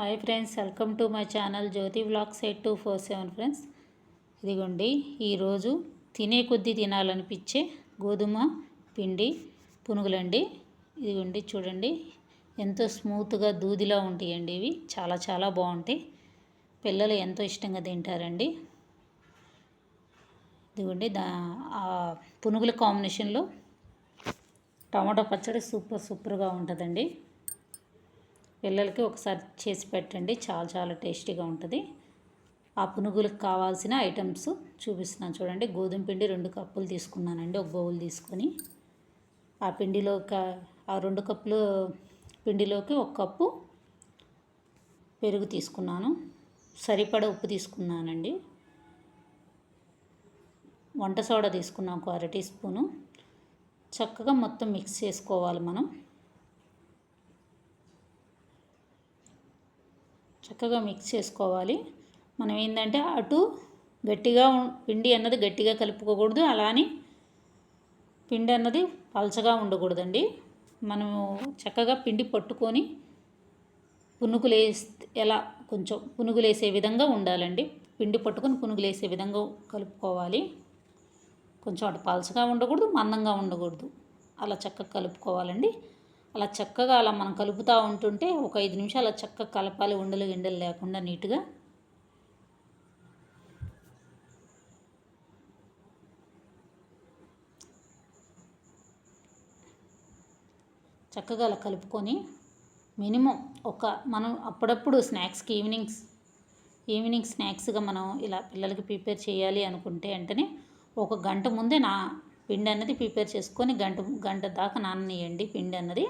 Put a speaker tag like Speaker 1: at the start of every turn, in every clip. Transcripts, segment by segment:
Speaker 1: Hi friends welcome to my channel Jyothi blogs eight two four seven friends. ఇదిగోండి ఈరోజు తినే కొద్దీ తినాలనిపించే గోధుమ పిండి పునుగులండి. ఇదిగోండి చూడండి ఎంతో స్మూత్గా దూదిలా ఉంటాయండి ఇవి. చాలా చాలా బాగుంటాయి. పిల్లలు ఎంతో ఇష్టంగా తింటారండి. ఇదిగోండి దా ఆ పునుగుల కాంబినేషన్లో టమాటో పచ్చడి సూపర్ సూపర్గా ఉంటుందండి. పిల్లలకి ఒకసారి చేసి పెట్టండి. చాలా చాలా టేస్టీగా ఉంటుంది. ఆ పునుగులకు కావాల్సిన ఐటమ్స్ చూపిస్తున్నాను చూడండి. గోధుమ పిండి రెండు కప్పులు తీసుకున్నానండి. ఒక బౌల్ తీసుకొని ఆ పిండిలో ఆ రెండు కప్పులు పిండిలోకి ఒక కప్పు పెరుగు తీసుకున్నాను. సరిపడ ఉప్పు తీసుకున్నానండి. వంట సోడా తీసుకున్నాం ఒక అర టీ స్పూను. చక్కగా మొత్తం మిక్స్ చేసుకోవాలి మనం. చక్కగా మిక్స్ చేసుకోవాలి. మనం ఏంటంటే అటు గట్టిగా పిండి అన్నది గట్టిగా కలుపుకోకూడదు. అలానే పిండి అన్నది పలచగా ఉండకూడదండి. మనము చక్కగా పిండి పట్టుకొని పునుగులేస్తే ఎలా కొంచెం పునుగులేసే విధంగా ఉండాలండి. పిండి పట్టుకొని పునుగులేసే విధంగా కలుపుకోవాలి. కొంచెం అటు పలచగా ఉండకూడదు మందంగా ఉండకూడదు. అలా చక్కగా కలుపుకోవాలండి. అలా చక్కగా అలా మనం కలుపుతూ ఉంటుంటే ఒక ఐదు నిమిషాలు అలా చక్కగా కలపాలి ఉండలు గిండలు లేకుండా నీట్గా. చక్కగా అలా కలుపుకొని మినిమం ఒక మనం అప్పుడప్పుడు స్నాక్స్కి ఈవినింగ్స్ ఈవినింగ్ స్నాక్స్గా మనం ఇలా పిల్లలకి ప్రిపేర్ చేయాలి అనుకుంటే వెంటనే ఒక గంట ముందే నా పిండి అన్నది ప్రిపేర్ చేసుకొని గంట గంట దాకా నాననియండి పిండి అన్నది.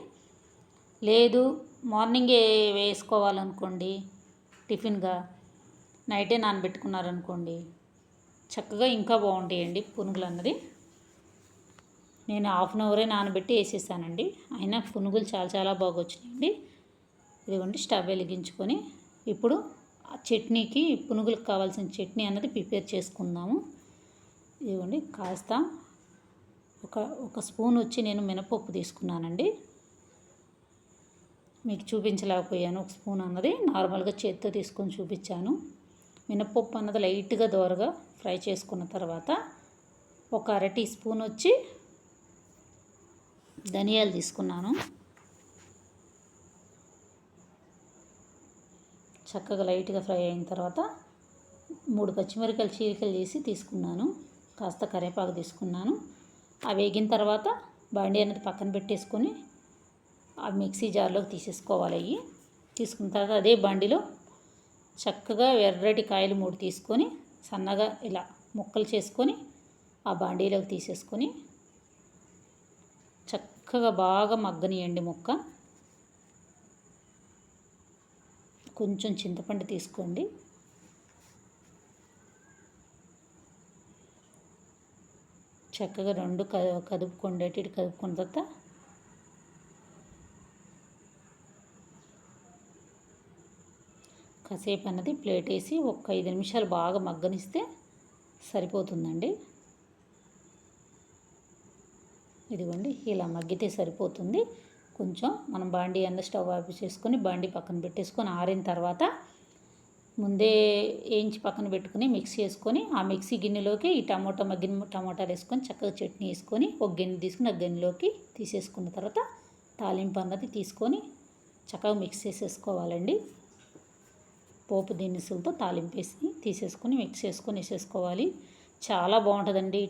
Speaker 1: లేదు మార్నింగే వేసుకోవాలనుకోండి టిఫిన్గా నైటే నానబెట్టుకున్నారనుకోండి చక్కగా ఇంకా బాగుంటాయండి పునుగులు అన్నది. నేను హాఫ్ అన్ అవరే నానబెట్టి వేసేసానండి. అయినా పునుగులు చాలా చాలా బాగా వచ్చినాయండి. ఇదిగోండి స్టవ్ వెలిగించుకొని ఇప్పుడు ఆ చట్నీకి పునుగులకు కావాల్సిన చట్నీ అన్నది ప్రిపేర్ చేసుకుందాము. ఇదిగోండి కాస్త ఒక ఒక స్పూన్ వచ్చి నేను మినపప్పు తీసుకున్నానండి. మీకు చూపించలేకపోయాను ఒక స్పూన్ అన్నది. నార్మల్గా చేత్తో తీసుకొని చూపించాను. మినపప్పు అన్నది లైట్గా దోరగా ఫ్రై చేసుకున్న తర్వాత ఒక అర టీ స్పూన్ వచ్చి ధనియాలు తీసుకున్నాను. చక్కగా లైట్గా ఫ్రై అయిన తర్వాత మూడు పచ్చిమిరకాయలు చీరికలు చేసి తీసుకున్నాను. కాస్త కరివేపాకు తీసుకున్నాను. ఆ వేగిన తర్వాత బండి అనేది పక్కన పెట్టేసుకొని ఆ మిక్సీ జార్లోకి తీసేసుకోవాలి అవి తీసుకున్న తర్వాత అదే బండిలో చక్కగా ఎర్రటి కాయలు మూడు తీసుకొని సన్నగా ఇలా ముక్కలు చేసుకొని ఆ బాండీలోకి తీసేసుకొని చక్కగా బాగా మగ్గనియండి ముక్క. కొంచెం చింతపండు తీసుకోండి. చక్కగా రెండు కదుపుకోండి అటు ఇటు కదుపుకున్న తర్వాత కాసేపు అన్నది ప్లేట్ వేసి ఒక ఐదు నిమిషాలు బాగా మగ్గనిస్తే సరిపోతుందండి. ఇదిగోండి ఇలా మగ్గితే సరిపోతుంది. కొంచెం మనం బాండీ అన్న స్టవ్ ఆఫ్ చేసుకొని బాండీ పక్కన పెట్టేసుకొని ఆరిన తర్వాత ముందే వేయించి పక్కన పెట్టుకుని మిక్స్ చేసుకొని ఆ మిక్సీ గిన్నెలోకి ఈ టమాటా మగ్గిన టమాటాలు వేసుకొని చక్కగా చట్నీ వేసుకొని ఒక గిన్నె తీసుకుని ఆ గిన్నెలోకి తీసేసుకున్న తర్వాత తాలింపు అన్నది తీసుకొని చక్కగా మిక్స్ చేసేసుకోవాలండి. పోపు దినుసులతో తాలింపు వేసి తీసేసుకొని మిక్స్ చేసుకొని వేసేసుకోవాలి. చాలా బాగుంటుందండి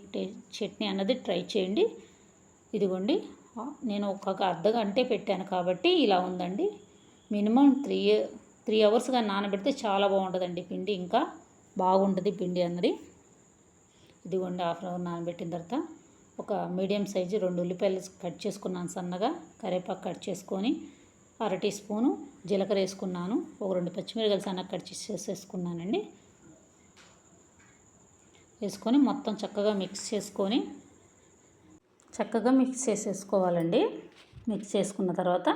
Speaker 1: చట్నీ అన్నది ట్రై చేయండి. ఇదిగోండి నేను ఒక అర్ధ గంటే పెట్టాను కాబట్టి ఇలా ఉందండి. మినిమం త్రీ త్రీ అవర్స్గా నానబెడితే చాలా బాగుంటుందండి పిండి. ఇంకా బాగుంటుంది పిండి అన్నది. ఇదిగోండి హాఫ్ అన్ అవర్ నానబెట్టిన తర్వాత ఒక మీడియం సైజు రెండు ఉల్లిపాయలు కట్ చేసుకున్నాను సన్నగా. కరివేపాకు కట్ చేసుకొని అర టీ స్పూను జీలకర్ర వేసుకున్నాను. ఒక రెండు పచ్చిమిరకాయలు సన్నగా కట్ చేసేసుకున్నానండి వేసుకొని మొత్తం చక్కగా మిక్స్ చేసుకొని చక్కగా మిక్స్ చేసేసుకోవాలండి. మిక్స్ చేసుకున్న తర్వాత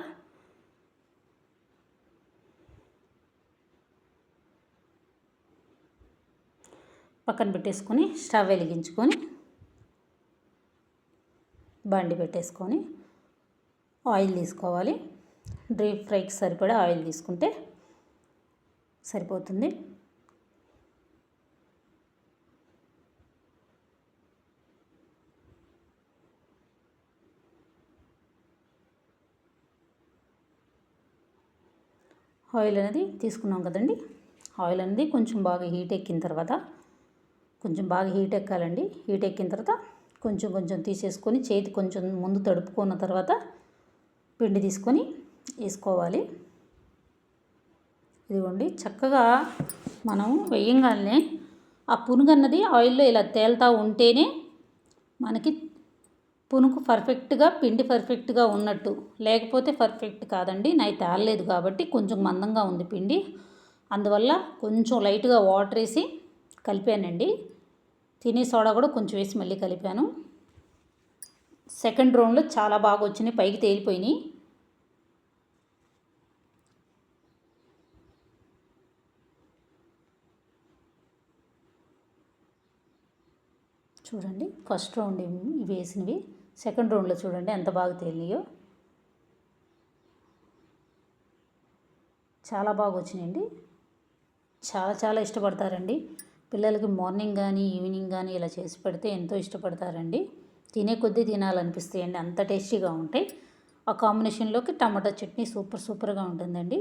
Speaker 1: పక్కన పెట్టేసుకొని స్టవ్ వెలిగించుకొని బండి పెట్టేసుకొని ఆయిల్ తీసుకోవాలి. డీప్ ఫ్రైకి సరిపడా ఆయిల్ తీసుకుంటే సరిపోతుంది. ఆయిల్ అనేది తీసుకున్నాం కదండి. ఆయిల్ అనేది కొంచెం బాగా హీట్ ఎక్కిన తర్వాత కొంచెం బాగా హీట్ ఎక్కాలండి. హీట్ ఎక్కిన తర్వాత కొంచెం కొంచెం తీసేసుకొని చేతి కొంచెం ముందు తడుపుకున్న తర్వాత పిండి తీసుకొని వేసుకోవాలి. ఇదిగోండి చక్కగా మనం వేయంగానే ఆ పునుగు అన్నది ఆయిల్లో ఇలా తేలుతూ ఉంటేనే మనకి పునుగు పర్ఫెక్ట్గా పిండి పర్ఫెక్ట్గా ఉన్నట్టు. లేకపోతే పర్ఫెక్ట్ కాదండి నాకు తేలలేదు కాబట్టి కొంచెం మందంగా ఉంది పిండి. అందువల్ల కొంచెం లైట్గా వాటర్ వేసి కలిపానండి. తినే సోడా కూడా కొంచెం వేసి మళ్ళీ కలిపాను. సెకండ్ రౌండ్లో చాలా బాగా వచ్చినాయి పైకి తేలిపోయినాయి. చూడండి ఫస్ట్ రౌండ్ ఇవి వేసినవి సెకండ్ రౌండ్లో చూడండి ఎంత బాగా తేలినాయో. చాలా బాగా వచ్చినాయండి. చాలా చాలా ఇష్టపడతారండి. పిల్లలకి మార్నింగ్ కానీ ఈవినింగ్ కానీ ఇలా చేసి పెడితే ఎంతో ఇష్టపడతారండి. తినే కొద్దీ తినాలనిపిస్తాయండి. అంత టేస్టీగా ఉంటాయి. ఆ కాంబినేషన్లోకి టమాటా చట్నీ సూపర్ సూపర్గా ఉంటుందండి.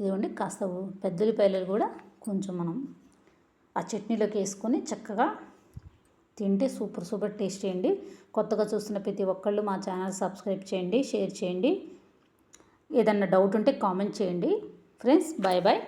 Speaker 1: ఇదిగోండి కాస్త పెద్దలిపాయలు కూడా కొంచెం మనం ఆ చట్నీలోకి వేసుకొని చక్కగా తింటే సూపర్ సూపర్ టేస్టీ అండి. కొత్తగా చూస్తున్న ప్రతి ఒక్కళ్ళు మా ఛానల్ సబ్స్క్రైబ్ చేయండి షేర్ చేయండి. ఏదన్నా డౌట్ ఉంటే కామెంట్ చేయండి. Friends bye bye.